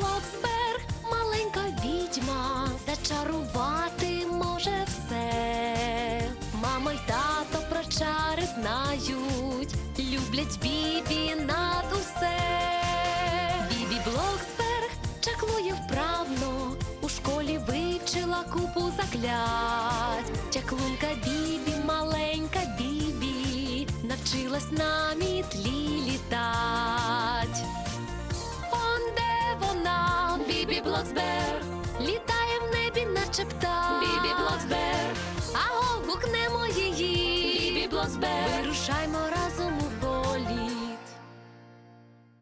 Блоксберг, маленька відьма, зачарувати може все. Мама й тато про чари знають, люблять Бібі над усе. Бібі Блоксберг чаклує вправно, у школі вивчила купу заклять. Чаклунка Бібі, маленька Бібі, навчилась на мітлі літать. Блоксберг, літає в небі, наче птах. Бібі Блоксберг, аго, гукнемо її. Бібі Блоксберг, вирушаймо